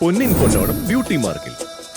പൊന്നിൻ പൊന്നോണം beauty മാർക്കിൽ.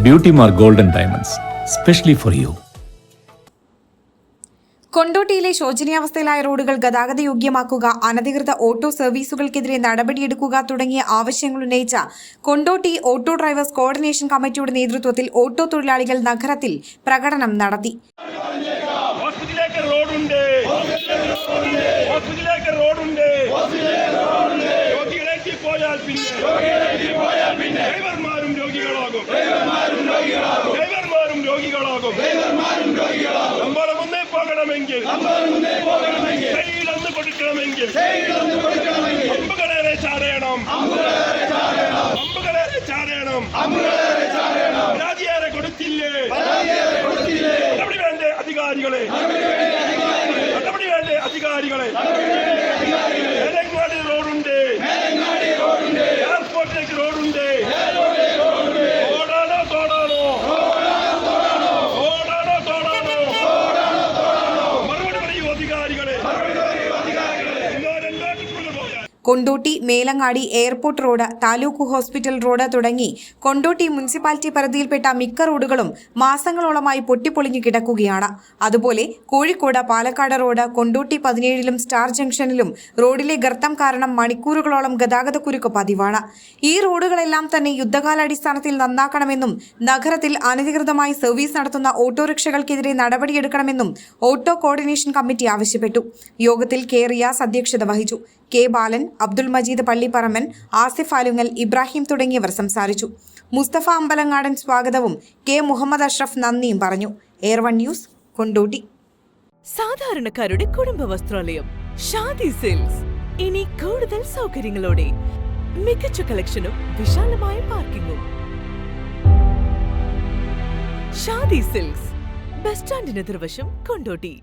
Beauty mark gold and diamonds specially for you. കൊണ്ടോട്ടിയിലെ ശോചനീയാവസ്ഥയിലായ റോഡുകൾ ഗതാഗതയോഗ്യമാക്കുക അനധികൃത ഓട്ടോ സർവീസുകൾക്കെതിരെ നടപടിയെടുക്കുക തുടങ്ങിയ ആവശ്യങ്ങൾ ഉന്നയിച്ച കൊണ്ടോട്ടി ഓട്ടോ ഡ്രൈവേഴ്സ് കോർഡിനേഷൻ കമ്മിറ്റിയുടെ നേതൃത്വത്തിൽ ഓട്ടോ തൊഴിലാളികൾ നഗരത്തിൽ പ്രകടനം നടത്തി. പോയാൽ പിന്നെ. കയ്യിലൊന്ന് കൊടുക്കണമെങ്കിൽ അമ്പുകളേറെ ചാടയണം അമ്പുകളേറെ ചാടയണം പരാതിയേറെ കൊടുത്തില്ലേ? നടപടി വേണ്ടേ അധികാരികളെ? നടപടി വേണ്ടേ അധികാരികളെ? Kondotty Melangadi airport road taluk hospital road തുടങ്ങി കൊണ്ടോട്ടി മുനിസിപ്പാലിറ്റി പരിധിയിൽപ്പെട്ട മിക്ക റോഡുകളും മാസങ്ങളോളമായി പൊട്ടിപ്പൊളിഞ്ഞു കിടക്കുകയാണ്. അതുപോലെ കോഴിക്കോട് പാലക്കാട് റോഡ് കൊണ്ടോട്ടി പതിനേഴിലും സ്റ്റാർ ജംഗ്ഷനിലും റോഡിലെ ഗർത്തം കാരണം മണിക്കൂറുകളോളം ഗതാഗതക്കുരുക്ക് പതിവാണ്. ഈ റോഡുകളെല്ലാം തന്നെ യുദ്ധകാലാടിസ്ഥാനത്തിൽ നന്നാക്കണമെന്നും നഗരത്തിൽ അനധികൃതമായി സർവീസ് നടത്തുന്ന ഓട്ടോറിക്ഷകൾക്കെതിരെ നടപടിയെടുക്കണമെന്നും ഓട്ടോ കോർഡിനേഷൻ കമ്മിറ്റി ആവശ്യപ്പെട്ടു. യോഗത്തിൽ കെ റിയാസ് അധ്യക്ഷത വഹിച്ചു. കെ ബാലൻ അബ്ദുൾ മജീദ് പള്ളിപ്പറമ്പൻ ആസിഫ് ആലുങ്ങൽ ഇബ്രാഹിം തുടങ്ങിയവർ സംസാരിച്ചു. മുസ്തഫ അമ്പലങ്ങാടൻ സ്വാഗതവും കെ മുഹമ്മദ് അഷ്റഫ് നന്ദിയും പറഞ്ഞു. Air one news Kondotty. സാധാരണക്കാരുടെ കുടുംബ വസ്ത്രാലയം ഷാദി സെയിൽസ് ഇനി കൂടുതൽ സൗകര്യങ്ങളോടെ മികച്ച കളക്ഷനും വിശാലമായ പാർക്കിങ്ങും. ഷാദി സിൽക്സ് ബസ് സ്റ്റാൻഡിന് എതിർവശം കൊണ്ടോട്ടി.